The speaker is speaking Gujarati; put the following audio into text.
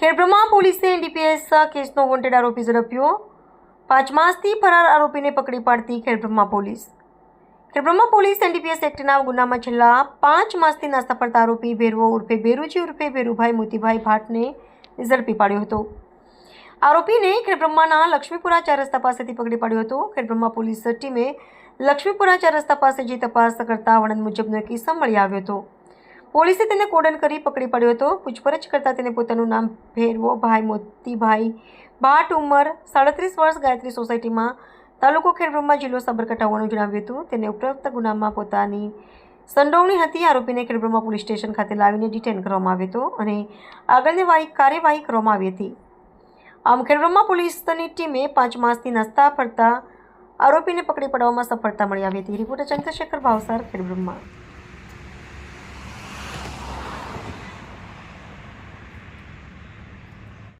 ખેડબ્રહ્મા પોલીસે એનડીપીએસ કેસનો વોન્ટેડ આરોપી ઝડપ્યો. પાંચ માસથી ફરાર આરોપીને પકડી પાડતી Khedbrahma police. Khedbrahma police NDPS એક્ટના ગુનામાં છેલ્લા પાંચ માસથી નાસ્તા પડતા આરોપી ભેરવો ઉર્ફે ભેરુજી ઉર્ફે ભેરુભાઈ મોતીભાઈ ભાટને ઝડપી પાડ્યો હતો. આરોપીને ખેડબ્રહ્માના લક્ષ્મીપુરા ચાર રસ્તા પાસેથી પકડી પાડ્યો હતો. ખેડબ્રહ્મા પોલીસ ટીમે લક્ષ્મીપુરા ચાર રસ્તા પાસે જે તપાસ કરતા વર્ણન મુજબનો એક કિસ્સા મળી આવ્યો હતો. પોલીસે તેને કોડન કરી પકડી પાડ્યો હતો. પૂછપરછ કરતાં તેને પોતાનું નામ ભેરવો ભાઈ મોતીભાઈ ભાટ ઉંમર સાડત્રીસ વર્ષ ગાયત્રી સોસાયટીમાં તાલુકો ખેડબ્રહ્મા જિલ્લો સાબરકાંઠા હોવાનું જણાવ્યું હતું. તેને ઉપરોક્ત ગુનામાં પોતાની સંડોવણી હતી. આરોપીને ખેડબ્રહ્મા પોલીસ સ્ટેશન ખાતે લાવીને ડિટેન કરવામાં આવ્યો હતો અને આગળની વાહી કાર્યવાહી કરવામાં આવી હતી. આમ ખેડબ્રહ્મા પોલીસની ટીમે પાંચ માસથી નાસ્તા ફરતા આરોપીને પકડી પાડવામાં સફળતા મળી આવી હતી. રિપોર્ટર ચંદ્રશેખર ભાવસાર ખેડબ્રહ્મા